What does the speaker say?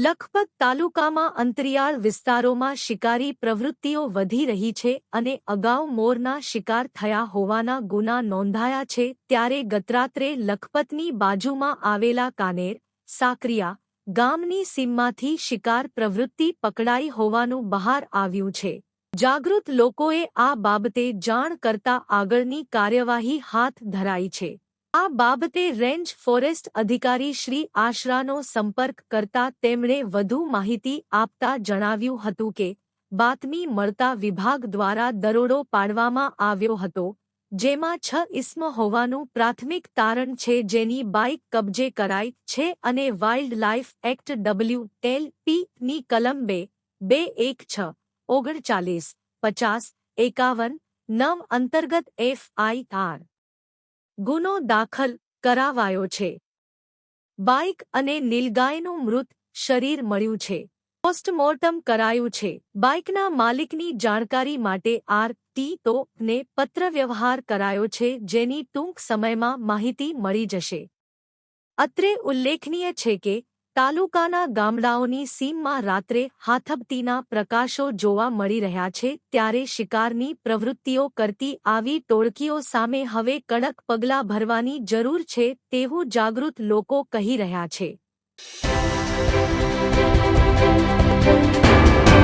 લખપત તાલુકામાં અંતરિયાળ વિસ્તારોમાં શિકારી પ્રવૃત્તિઓ વધી રહી છે અને અગાઉ મોરના શિકાર થયા હોવાના ગુના નોંધાયા છે, ત્યારે ગતરાત્રે લખપતની બાજુમાં આવેલા કાનેર, સાકરિયા ગામની સીમમાંથી શિકાર પ્રવૃત્તિ પકડાઈ હોવાનું બહાર આવ્યું છે. જાગૃત લોકોએ આ બાબતે જાણ કરતા આગળની કાર્યવાહી હાથ ધરાઈ છે. આ બાબતે રેન્જ ફોરેસ્ટ અધિકારી શ્રી આશરાનો સંપર્ક કરતા તેમણે વધુ માહિતી આપતા જણાવ્યું હતું કે, બાતમી મળતા વિભાગ દ્વારા દરોડો પાડવામાં આવ્યો હતો, જેમાં છ ઇસ્મ હોવાનું પ્રાથમિક તારણ છે જેની બાઇક કબજે કરાઈ છે અને wildlife act W L P કલમ બે બે એક છ, ઓગણચાલીસ, પચાસ, એકાવન, નવ અંતર્ગત એફ આઈ આર. ગુનો દાખલ કરાવાયો છે. બાઇક અને નીલગાયનું મૃત શરીર મળ્યું છે. પોસ્ટમોર્ટમ કરાયું છે. બાઇકના માલિકની જાણકારી માટે આર ટી તો ને પત્રવ્યવહાર કરાયો છે, જેની ટૂંક સમયમાં માહિતી મળી જશે. અત્રે ઉલ્લેખનીય છે કે તાલુકાના ગામડાઓની સીમમાં રાત્રે હાથબતીના પ્રકાશો જોવા મળી રહ્યા છે, ત્યારે શિકારની પ્રવૃત્તિઓ કરતી આવી ટોળકીઓ સામે હવે કડક પગલાં ભરવાની જરૂર છે, તેવું જાગૃત લોકો કહી રહ્યા છે.